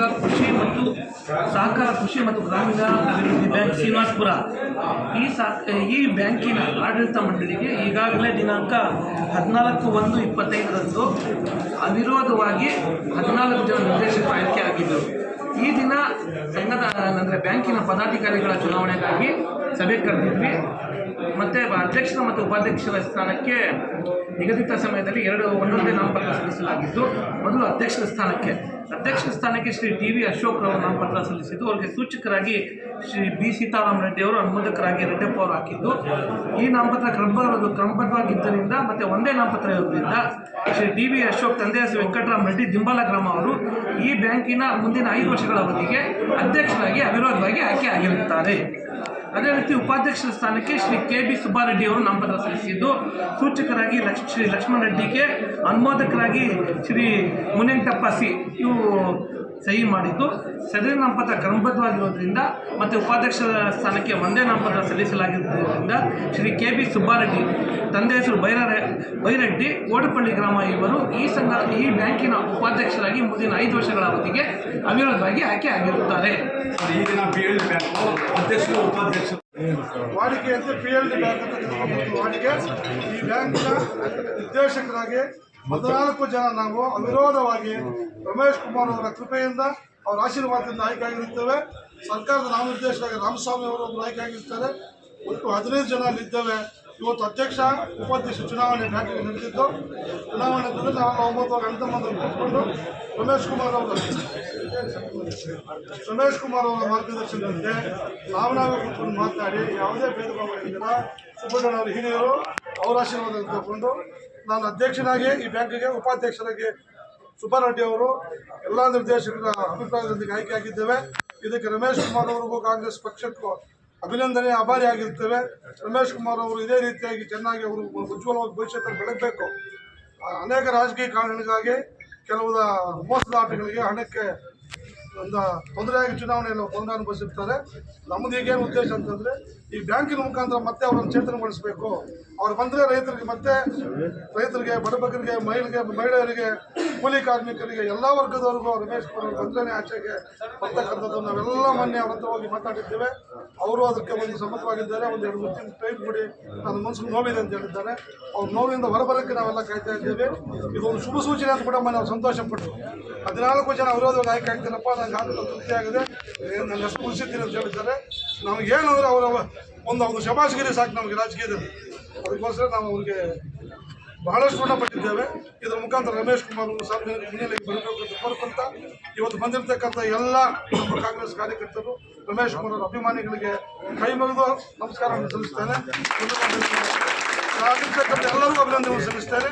ಈಗ ಕೃಷಿ ಮತ್ತು ಸಹಕಾರ ಕೃಷಿ ಮತ್ತು ಗ್ರಾಮೀಣ ಅಭಿವೃದ್ಧಿ ಬ್ಯಾಂಕ್ ಶ್ರೀನಿವಾಸ್ಪುರ. ಈ ಸಾ ಈ ಬ್ಯಾಂಕಿನ ಆಡಳಿತ ಮಂಡಳಿಗೆ ಈಗಾಗಲೇ ದಿನಾಂಕ ಹದಿನಾಲ್ಕು ಒಂದು ಇಪ್ಪತ್ತೈದರಂದು ಅವಿರೋಧವಾಗಿ ಹದಿನಾಲ್ಕು ಜನ ನಿರ್ದೇಶಕ ಆಯ್ಕೆ ಆಗಿದ್ದರು. ಈ ದಿನ ಸಂಘದ, ಅಂದರೆ ಬ್ಯಾಂಕಿನ ಪದಾಧಿಕಾರಿಗಳ ಚುನಾವಣೆಗಾಗಿ ಸಭೆ ಕರೆದಿದ್ವಿ. ಮತ್ತು ಅಧ್ಯಕ್ಷರ ಮತ್ತು ಉಪಾಧ್ಯಕ್ಷರ ಸ್ಥಾನಕ್ಕೆ ನಿಗದಿತ ಸಮಯದಲ್ಲಿ ಎರಡು, ಒಂದೊಂದೇ ನಾಮಪತ್ರ ಸಲ್ಲಿಸಲಾಗಿದ್ದು, ಮೊದಲು ಅಧ್ಯಕ್ಷರ ಸ್ಥಾನಕ್ಕೆ. ಅಧ್ಯಕ್ಷ ಸ್ಥಾನಕ್ಕೆ ಶ್ರೀ ಟಿ ವಿ ಅಶೋಕ್ ರವರು ನಾಮಪತ್ರ ಸಲ್ಲಿಸಿದ್ದು, ಅವರಿಗೆ ಸೂಚಕರಾಗಿ ಶ್ರೀ ಬಿ ಸೀತಾರಾಮ್ ರೆಡ್ಡಿ ಅವರು, ಅನುಮೋದಕರಾಗಿ ರೆಡ್ಡಪ್ಪ ಅವರು ಹಾಕಿದ್ದು. ಈ ನಾಮಪತ್ರ ಕ್ರಮಬದ್ಧ ಕ್ರಮಬದ್ಧವಾಗಿದ್ದರಿಂದ, ಮತ್ತು ಒಂದೇ ನಾಮಪತ್ರ ಇರೋದ್ರಿಂದ ಶ್ರೀ ಡಿ ವಿ ಅಶೋಕ್ ತಂದೆ ಹೆಸರು ವೆಂಕಟರಾಮ್ ರೆಡ್ಡಿ ದಿಂಬಾಲ ಗ್ರಾಮ ಅವರು ಈ ಬ್ಯಾಂಕಿನ ಮುಂದಿನ ಐದು ವರ್ಷಗಳ ಅವಧಿಗೆ ಅಧ್ಯಕ್ಷರಾಗಿ, ಅವಿರೋಧವಾಗಿ ಆಯ್ಕೆ ಆಗಿರುತ್ತಾರೆ. ಅದೇ ರೀತಿ ಉಪಾಧ್ಯಕ್ಷರ ಸ್ಥಾನಕ್ಕೆ ಶ್ರೀ ಕೆ ಬಿ ಸುಬ್ಬಾರೆಡ್ಡಿ ಅವರು ನಾಮಪತ್ರ ಸಲ್ಲಿಸಿದ್ದು. ಸೂಚಕರಾಗಿ ಲಕ್ಷ, ಶ್ರೀ ಲಕ್ಷ್ಮಣ ರೆಡ್ಡಿಗೆ, ಅನುಮೋದಕರಾಗಿ ಶ್ರೀ ಮುನೇಂಟಪ್ಪ ಸಿ. ಇವು ಸಹಿ ಮಾಡಿದ್ದು. ಸದರಿ ನಾಮಪತ್ರ ಕ್ರಮಬದ್ಧವಾಗಿರೋದ್ರಿಂದ ಮತ್ತು ಉಪಾಧ್ಯಕ್ಷರ ಸ್ಥಾನಕ್ಕೆ ಒಂದೇ ನಾಮಪತ್ರ ಸಲ್ಲಿಸಲಾಗಿರುವುದರಿಂದ ಶ್ರೀ ಕೆ ಬಿ ಸುಬ್ಬಾರೆಡ್ಡಿ ತಂದೆ ಹೆಸರು ಬೈರ ಬೈರೆಡ್ಡಿ ಓಡಪಳ್ಳಿ ಗ್ರಾಮ ಇವರು ಈ ಸಂಘ ಈ ಬ್ಯಾಂಕಿನ ಉಪಾಧ್ಯಕ್ಷರಾಗಿ ಮುಂದಿನ ಐದು ವರ್ಷಗಳ ಅವಧಿಗೆ ಅವಿರೋಧವಾಗಿ ಆಯ್ಕೆ ಆಗಿರುತ್ತಾರೆ. ಈಗಿನ ಪಿ ಎಲ್ ಬ್ಯಾಂಕು ಅಧ್ಯಕ್ಷರು ಉಪಾಧ್ಯಕ್ಷರು. ವಾಡಿಕೆ ಅಂತ ಪಿ ಎಲ್ ಡಿ ಬ್ಯಾಂಕ್ ಅಂತ ವಾಡಿಕೆ ಈ ಬ್ಯಾಂಕಿನ ನಿರ್ದೇಶಕರಾಗಿ ಹದಿನಾಲ್ಕು ಜನ ನಾವು ಅವಿರೋಧವಾಗಿ ರಮೇಶ್ ಕುಮಾರ್ ಅವರ ಕೃಪೆಯಿಂದ ಅವರ ಆಶೀರ್ವಾದದಿಂದ ಆಯ್ಕೆ ಆಗಿರುತ್ತೇವೆ ಸರ್ಕಾರದ ನಾಮನಿರ್ದೇಶಕರಾಗಿ ರಾಮಸ್ವಾಮಿ ಅವರು ಒಬ್ಬರು ಆಯ್ಕೆ ಆಗಿರ್ತಾರೆ ಒಟ್ಟು ಹದಿನೈದು ಜನ ಅಲ್ಲಿದ್ದೇವೆ ಇವತ್ತು ಅಧ್ಯಕ್ಷ, ಉಪಾಧ್ಯಕ್ಷ ಚುನಾವಣೆ ಬ್ಯಾಂಕಿಗೆ ನಡೆದಿದ್ದು, ಚುನಾವಣೆ ಬಂದು ನಾವು ಒಂಬತ್ತು ಮಂದಿ ಕೂತ್ಕೊಂಡು ರಮೇಶ್ ಕುಮಾರ್ ಅವರ ರಮೇಶ್ ಕುಮಾರ್ ಅವರ ಮಾರ್ಗದರ್ಶನದಂತೆ ನಾವು ನಾವೇ ಕೂತ್ಕೊಂಡು ಮಾತನಾಡಿ ಯಾವುದೇ ಭೇದ ಭಾವ ಇದ್ದಿಲ್ಲ ಸುಬ್ಬಣ್ಣನ ಅವರು ಹಿರಿಯರು ಅವರ ಆಶೀರ್ವಾದ ತಗೊಂಡು ನಾನು ಅಧ್ಯಕ್ಷನಾಗಿ ಈ ಬ್ಯಾಂಕಿಗೆ ಉಪಾಧ್ಯಕ್ಷರಾಗಿ ಸುಬ್ಬಾರೆಡ್ಡಿ ಅವರು ಎಲ್ಲ ನಿರ್ದೇಶಕರ ಅಭಿಪ್ರಾಯದೊಂದಿಗೆ ಆಯ್ಕೆಯಾಗಿದ್ದೇವೆ. ಇದಕ್ಕೆ ರಮೇಶ್ ಕುಮಾರ್ ಅವರಿಗೂ ಕಾಂಗ್ರೆಸ್ ಪಕ್ಷಕ್ಕೂ ಅಭಿನಂದನೆ ಆಭಾರಿ ಆಗಿರ್ತೇವೆ. ರಮೇಶ್ ಕುಮಾರ್ ಅವರು ಇದೇ ರೀತಿಯಾಗಿ ಚೆನ್ನಾಗಿ ಅವರು ಉಜ್ವಲವಾಗಿ ಭವಿಷ್ಯದಲ್ಲಿ ಬೆಳಗಬೇಕು ಅನೇಕ ರಾಜಕೀಯ ಕಾರಣಗಳಿಗಾಗಿ ಕೆಲವು ಮೋಸದ ಆಟಗಳಿಗೆ ಹಣಕ್ಕೆ ಒಂದು ತೊಂದರೆಯಾಗಿ ಚುನಾವಣೆಯಲ್ಲಿ ತೊಂದರೆ ಅನುಭವಿಸಿರ್ತಾರೆ. ನಮ್ಮದು ಈಗೇನು ಉದ್ದೇಶ ಅಂತಂದರೆ, ಈ ಬ್ಯಾಂಕಿನ ಮುಖಾಂತರ ಮತ್ತೆ ಅವರನ್ನು ಚೇತನಗೊಳಿಸಬೇಕು. ಅವ್ರು ಬಂದರೆ ರೈತರಿಗೆ ಮತ್ತೆ ರೈತರಿಗೆ ಬಡಬಗರಿಗೆ ಮಹಿಳೆಗೆ, ಮಹಿಳೆಯರಿಗೆ ಕೂಲಿ ಕಾರ್ಮಿಕರಿಗೆ ಎಲ್ಲ ವರ್ಗದವರಿಗೂ ರಮೇಶ್ ಕುಮಾರ್ ಬಂದ್ರೆ ಆಚೆಗೆ ಬರ್ತಕ್ಕಂಥದ್ದು. ನಾವೆಲ್ಲ ಮೊನ್ನೆ ಅವ್ರ ಹತ್ರ ಹೋಗಿ ಮಾತಾಡಿದ್ದೇವೆ. ಅವರು ಅದಕ್ಕೆ ಒಂದು ಸಮ್ಮತವಾಗಿದ್ದಾರೆ. ಒಂದು ಎರಡು ಮೂರು ತಿಂಗಳು ಟೈಮ್ ಕೊಡಿ. ನನ್ನ ಮನಸ್ಸಿಗೆ ನೋವಿದೆ ಅಂತ ಹೇಳಿದ್ದಾರೆ. ಅವ್ರ ನೋವಿನಿಂದ ಹೊರಬರಕ್ಕೆ ನಾವೆಲ್ಲ ಕಾಯ್ತಾ ಇದ್ದೇವೆ. ಇದೊಂದು ಶುಭ ಸೂಚನೆ ಅಂತ ಕೂಡ ಮೊನ್ನೆ ಸಂತೋಷ ಸಂತೋಷಪಟ್ಟರು. ಹದಿನಾಲ್ಕು ಜನ ವಿರೋಧವಾಗಿ ಆಯ್ಕೆ ಆಗ್ತೀರಪ್ಪ, ನಂಗೆ ಆಗಲ್ಲ ತೃಪ್ತಿ ಆಗಿದೆ. ನನ್ನ ಹೆಸರು ಉಳಿಸಿದ್ದೀನಿ ಅಂತ ಹೇಳಿದ್ದಾರೆ. ನಮಗೇನು ಅಂದರೆ ಅವರ ಒಂದು ಒಂದು ಶಬಾಷ್ಗಿರಿ ಸಾಕು ನಮಗೆ ರಾಜಕೀಯದಲ್ಲಿ. ಅದಕ್ಕೋಸ್ಕರ ನಾವು ಅವ್ರಿಗೆ ಬಹಳಷ್ಟು ಋಣಪಟ್ಟಿದ್ದೇವೆ ಇದರ ಮುಖಾಂತರ ರಮೇಶ್ ಕುಮಾರ್ ಸಾರ್ವಜನಿಕ ಮುನ್ನೆಲೆಗೆ ಬರಬೇಕು ಅಂತ ಇವತ್ತು ಬಂದಿರತಕ್ಕಂಥ ಎಲ್ಲ ನಮ್ಮ ಕಾಂಗ್ರೆಸ್ ಕಾರ್ಯಕರ್ತರು, ರಮೇಶ್ ಕುಮಾರ್ ಅವರ ಅಭಿಮಾನಿಗಳಿಗೆ ಕೈ ಮುಗಿದು ನಮಸ್ಕಾರವನ್ನು ಸಲ್ಲಿಸ್ತೇನೆ ಎಲ್ಲರಿಗೂ ಅಭಿನಂದನೆ ಸಲ್ಲಿಸ್ತೇನೆ